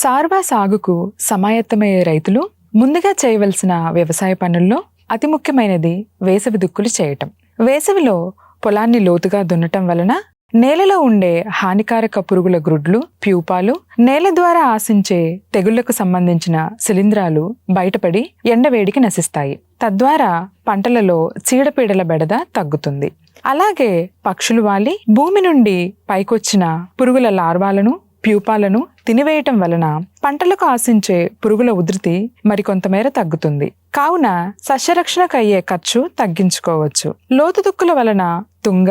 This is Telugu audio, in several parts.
సార్వా సాగుకు సమాయత్తమయ్యే రైతులు ముందుగా చేయవలసిన వ్యవసాయ పనుల్లో అతి ముఖ్యమైనది వేసవి దుక్కులు చేయటం. వేసవిలో పొలాన్ని లోతుగా దున్నటం వలన నేలలో ఉండే హానికారక పురుగుల గ్రుడ్లు ప్యూపాలు నేల ద్వారా ఆశించే తెగుళ్ళకు సంబంధించిన శిలీంధ్రాలు బయటపడి ఎండవేడికి నశిస్తాయి. తద్వారా పంటలలో చీడపీడల బెడద తగ్గుతుంది. అలాగే పక్షులు వాలి భూమి నుండి పైకొచ్చిన పురుగుల లార్వాలను ప్యూపాలను తినివేయటం వలన పంటలకు ఆశించే పురుగుల ఉధృతి మరికొంతమేర తగ్గుతుంది. కావున సస్యరక్షణకు అయ్యే ఖర్చు తగ్గించుకోవచ్చు. లోతు దుక్కుల వలన తుంగ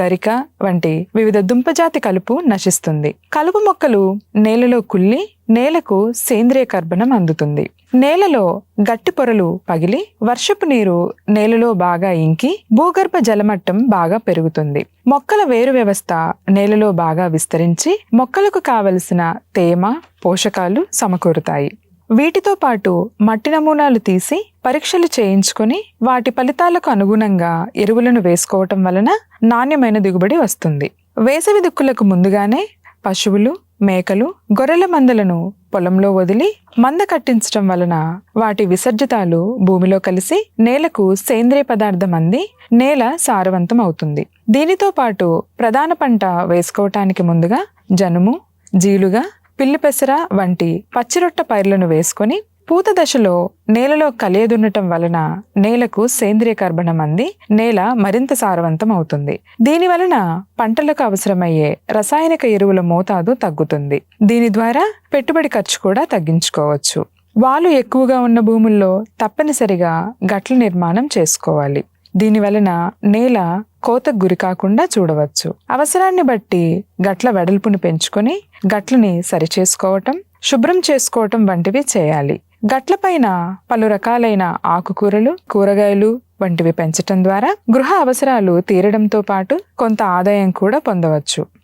గరిక వంటి వివిధ దుంపజాతి కలుపు నశిస్తుంది. కలుపు మొక్కలు నేలలో కుళ్ళి నేలకు సేంద్రియ కర్బనం అందుతుంది. నేలలో గట్టి పొరలు పగిలి వర్షపు నీరు నేలలో బాగా ఇంకి భూగర్భ జలమట్టం బాగా పెరుగుతుంది. మొక్కల వేరు వ్యవస్థ నేలలో బాగా విస్తరించి మొక్కలకు కావలసిన తేమ పోషకాలు సమకూరుతాయి. వీటితో పాటు మట్టి నమూనాలు తీసి పరీక్షలు చేయించుకొని వాటి ఫలితాలకు అనుగుణంగా ఎరువులను వేసుకోవటం వలన నాణ్యమైన దిగుబడి వస్తుంది. వేసవి దుక్కులకు ముందుగానే పశువులు మేకలు గొర్రెల మందలను పొలంలో వదిలి మంద కట్టించటం వలన వాటి విసర్జితాలు భూమిలో కలిసి నేలకు సేంద్రియ పదార్థం అంది నేల సారవంతం అవుతుంది. దీనితో పాటు ప్రధాన పంట వేసుకోవటానికి ముందుగా జనుము జీలుగా పిల్లి పెసర వంటి పచ్చిరొట్ట పైర్లను వేసుకొని పూత దశలో నేలలో కలియదున్నటం వలన నేలకు సేంద్రియ కర్బనం అంది నేల మరింత సారవంతం అవుతుంది దీని వలన పంటలకు అవసరమయ్యే రసాయనిక ఎరువుల మోతాదు తగ్గుతుంది. దీని ద్వారా పెట్టుబడి ఖర్చు కూడా తగ్గించుకోవచ్చు. వాలు ఎక్కువగా ఉన్న భూముల్లో తప్పనిసరిగా గట్ల నిర్మాణం చేసుకోవాలి. దీని వలన నేల కోతకు గురి కాకుండా చూడవచ్చు. అవసరాన్ని బట్టి గట్ల వెడల్పుని పెంచుకొని గట్లని సరిచేసుకోవటం శుభ్రం చేసుకోవటం వంటివి చేయాలి. గట్లపైన పలు రకాలైన ఆకుకూరలు కూరగాయలు వంటివి పెంచటం ద్వారా గృహ అవసరాలు తీరడంతో పాటు కొంత ఆదాయం కూడా పొందవచ్చు.